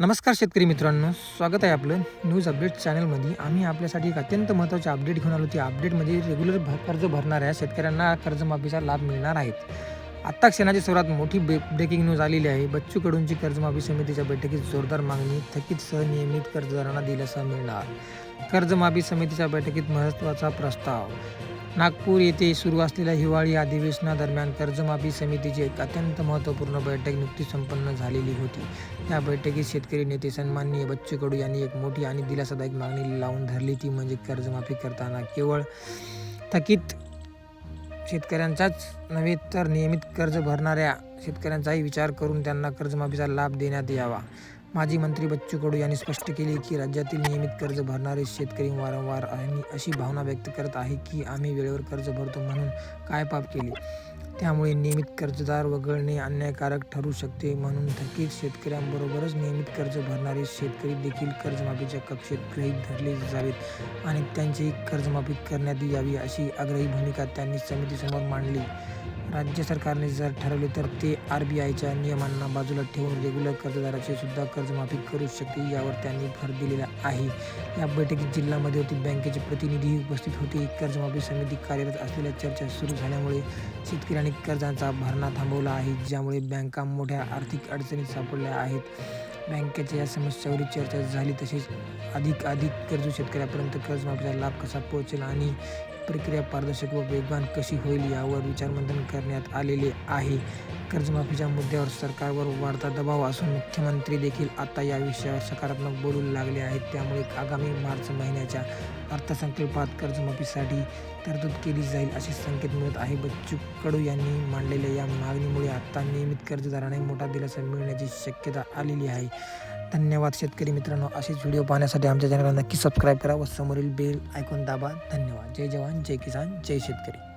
नमस्कार शेतकरी मित्रांनो स्वागत आहे आपलं न्यूज अपडेट चॅनलमध्ये आम्ही आपल्यासाठी एक अत्यंत महत्त्वाचे अपडेट घेऊन आलो. ती अपडेटमध्ये रेग्युलर भ कर्ज भरणाऱ्या शेतकऱ्यांना कर्जमाफीचा लाभ मिळणार आहेत. आत्ता क्षणाची सर्वात मोठी बे ब्रेकिंग न्यूज आलेली आहे. बच्चू कडूंची कर्जमाफी समितीच्या बैठकीत जोरदार मागणी थकीत सह नियमित कर्जदारांना दिलासा मिळणार. कर्जमाफी समितीच्या बैठकीत महत्त्वाचा प्रस्ताव नागपूर येथे सुरू असलेल्या हिवाळी अधिवेशनादरम्यान कर्जमाफी समितीची एक अत्यंत महत्त्वपूर्ण बैठक नुकतीच संपन्न झालेली होती. या बैठकीत शेतकरी नेते सन्माननीय बच्चू कडू यांनी एक मोठी आणि दिलासादायक मागणी लावून धरली. ती म्हणजे कर्जमाफी करताना केवळ थकीत शेतकऱ्यांचाच नव्हे तर नियमित कर्ज भरणाऱ्या शेतकऱ्यांचाही विचार करून त्यांना कर्जमाफीचा लाभ देण्यात यावा. माजी मंत्री बच्चू कडू यांनी स्पष्ट केले की राज्यातील नियमित कर्ज भरणारे शेतकरी वारंवार आणि अशी भावना व्यक्त करत आहे की आम्ही वेळेवर कर्ज भरतो म्हणून काय पाप केले? त्यामुळे नियमित कर्जदार वगळणे अन्यायकारक ठरू शकते म्हणून थकीत शेतकऱ्यांबरोबरच नियमित कर्ज भरणारे शेतकरी देखील कर्जमाफीच्या कक्षेत गृहीत धरले जावेत आणि त्यांची कर्जमाफी करण्यात यावी अशी आग्रही भूमिका त्यांनी समितीसमोर मांडली. राज्य सरकारने जर ठरवले तर ते आर बी आयच्या नियमांना बाजूला ठेवून रेग्युलर कर्जदाराचे सुद्धा कर्जमाफी करू शकते यावर त्यांनी भर दिलेला आहे. या बैठकीत जिल्हा मध्यवर्ती बँकेचे प्रतिनिधीही उपस्थित होते. कर्जमाफी समिती कार्यरत असलेल्या चर्चा सुरू झाल्यामुळे शेतकऱ्यांनी कर्जांचा भरणा थांबवला आहे ज्यामुळे बँका मोठ्या आर्थिक अडचणीत सापडल्या आहेत. बँकेच्या या समस्यावरील चर्चा झाली तसेच अधिक अधिक कर्ज शेतकऱ्यापर्यंत कर्जमाफीचा लाभ कसा पोहोचेल आणि प्रक्रिया पारदर्शक व वेगवान कशी होईल यावर विचारमंथन करण्यात आलेले आहे. कर्जमाफीच्या मुद्द्यावर सरकारवर वाढता दबाव असून मुख्यमंत्री देखील आता या विषयावर सकारात्मक बोलू लागले आहेत. त्यामुळे आगामी मार्च महिन्याच्या अर्थसंकल्पात कर्जमाफीसाठी तरतूद केली जाईल असे संकेत मिळत आहे. बच्चू कडू यांनी मांडलेल्या या मागणीमुळे आता नियमित कर्जदारांना मोठा दिलासा मिळण्याची शक्यता आलेली आहे. धन्यवाद शेतकरी मित्रांनो. असेच व्हिडिओ पाहण्यासाठी आमच्या चॅनलला नक्की सबस्क्राईब करा व समोरील बेल ऐकून दाबा. धन्यवाद. जय जवान जय किसान जय शेतकरी.